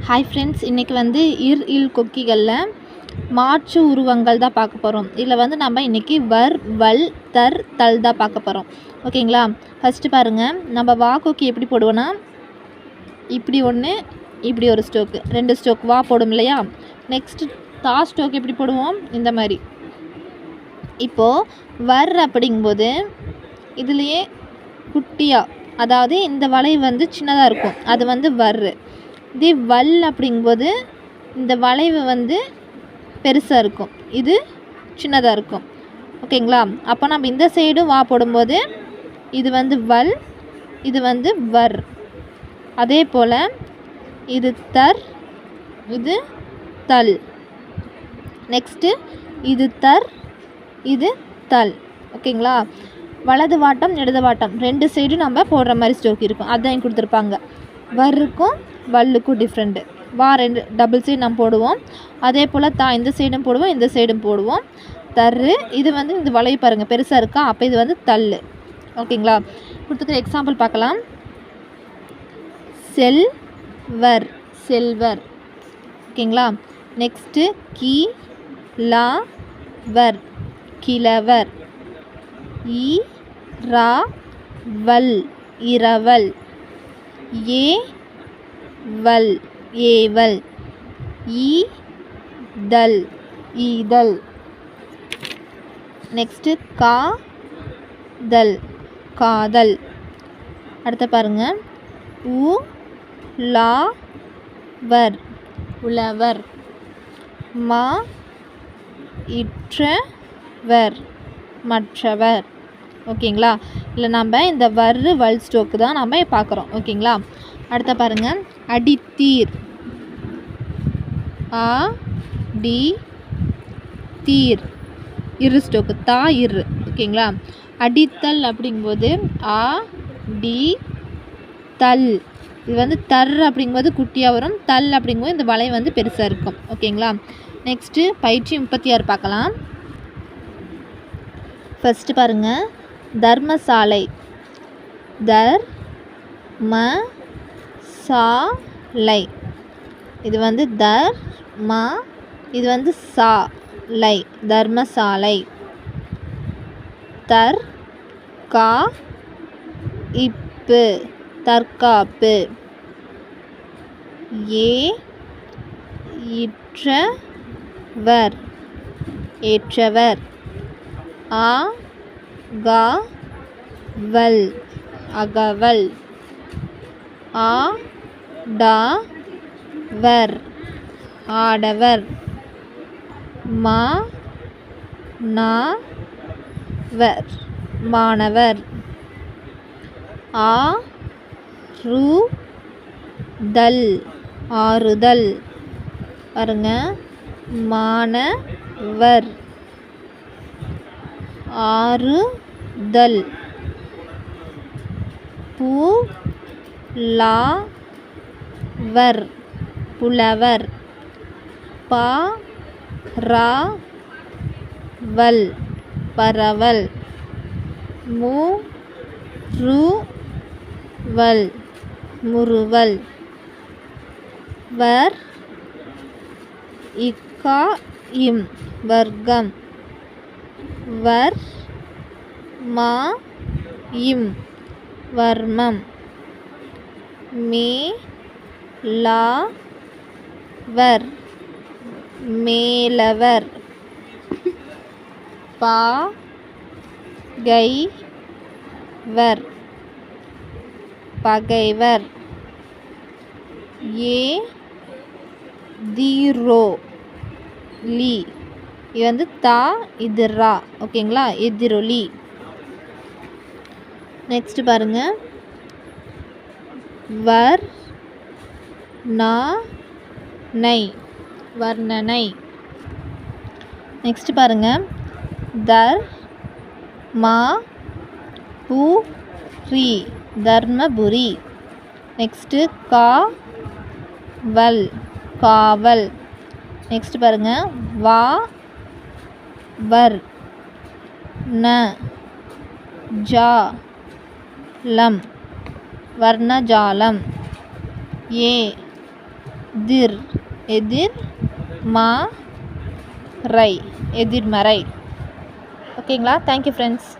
Hi friends இன்றைக்கி வந்து இர் இல் கொக்கிகளில் மாற்று உருவங்கள் தான் பார்க்க போகிறோம் இதில் வந்து நம்ம இன்றைக்கி வர் வல் தர் தல் தான் பார்க்க போகிறோம் ஓகேங்களா? ஃபஸ்ட்டு பாருங்கள் நம்ம வா கொக்கி எப்படி போடுவோன்னா இப்படி ஒன்று இப்படி ஒரு ஸ்டோக்கு. ரெண்டு ஸ்டோக் வா போடும் இல்லையா? நெக்ஸ்ட்டு தா ஸ்டோக் எப்படி போடுவோம்? இந்த மாதிரி. இப்போது வர் அப்படிங்கும்போது இதுலேயே குட்டியாக அதாவது இந்த வளைவு வந்து சின்னதாக இருக்கும். அது வந்து வர் இதே வல் அப்படிங்கும்போது இந்த வளைவு வந்து பெருசாக இருக்கும். இது சின்னதாக இருக்கும். ஓகேங்களா? அப்போ நம்ம இந்த சைடும் வா போடும்போது இது வந்து வல் இது வந்து வர். அதே போல் இது தர் இது தல். நெக்ஸ்ட்டு இது தர் இது தல். ஓகேங்களா? வலது வாட்டம் இடது வாட்டம். ரெண்டு சைடும் நம்ம போடுற மாதிரி ஸ்டோக் இருக்கும். அதான் கொடுத்துருப்பாங்க. வர்ருக்கும் வல்லுக்கும் டிஃப்ரெண்ட்டு வா ரெண்டு டபுள் சைடு நம்ம போடுவோம். அதே போல் தா இந்த சைடும் போடுவோம் இந்த சைடும் போடுவோம். தர் இது வந்து இந்த வளைவு பாருங்கள் பெருசாக இருக்கா? அப்போ இது வந்து தள்ளு. ஓகேங்களா கொடுத்துக்கிற எக்ஸாம்பிள் பார்க்கலாம். செல்வர் செல்வர். ஓகேங்களா நெக்ஸ்ட்டு கி லா வர் கிழவர். இ ரா வல் இரவல். ஏ வல் ஏவல். ஈ தல் ஈதல். நெக்ஸ்ட்டு கா தல் காதல். அடுத்த பாருங்க. உ லா வர் உழவர் மா இற்றவர் மற்றவர். ஓகேங்களா? இல்லை நம்ம இந்த வர்று வல் ஸ்டோக்கு தான் நம்ம பார்க்குறோம். ஓகேங்களா? அடுத்த பாருங்கள் அடித்தீர். ஆ டி தீர். இரு ஸ்டோக்கு தா இரு. ஓகேங்களா? அடித்தல் அப்படிங்கும்போது ஆ டி தல். இது வந்து தர் அப்படிங்கும்போது குட்டியாக வரும். தல் அப்படிங்கும்போது இந்த வலை வந்து பெருசாக இருக்கும். ஓகேங்களா? நெக்ஸ்ட்டு பயிற்சி முப்பத்தி ஆறு பார்க்கலாம். ஃபஸ்ட்டு பாருங்கள் தர்மசாலை. தர் ம சாலை இது வந்து தர் ம இது வந்து சா லை தர்மசாலை. தர் கா இப்பு தற்காப்பு. ஏ இற்றவர். ஏற்றவர். ஆ கா வல் அகவல். ஆ டா வர் ஆடவர். மா நா வர் மாணவர். ஆ ரு தல் ஆறுதல். பாருங்க மாணவர். ஆறுதல். பூ லா வர் புலவர். பா ரா வல் பரவல். மு ரு வல் முறுவல். வர். இக்கா இம் வர்க்கம். வர் மா இம் வர்மம். மே லா வர் மேலவர். பா கை வர் பகைவர். ஏ தீரோ லி. இது வந்து தா இது ரா. ஓகேங்களா? எதிரொலி. நெக்ஸ்ட் பாருங்க. வர் நா நை. வர்ணனை நெக்ஸ்ட் பாருங்க. தர் மா பூ ரி. தர்மபுரி. நெக்ஸ்ட்டு கா வல் காவல். நெக்ஸ்ட் பாருங்க. வா வர். ந. ஜா. லம். வர்ணஜாலம். ஏ. திர். எதிர் மா. ரை. எதிர்மறை. ஓகேங்களா? Thank you friends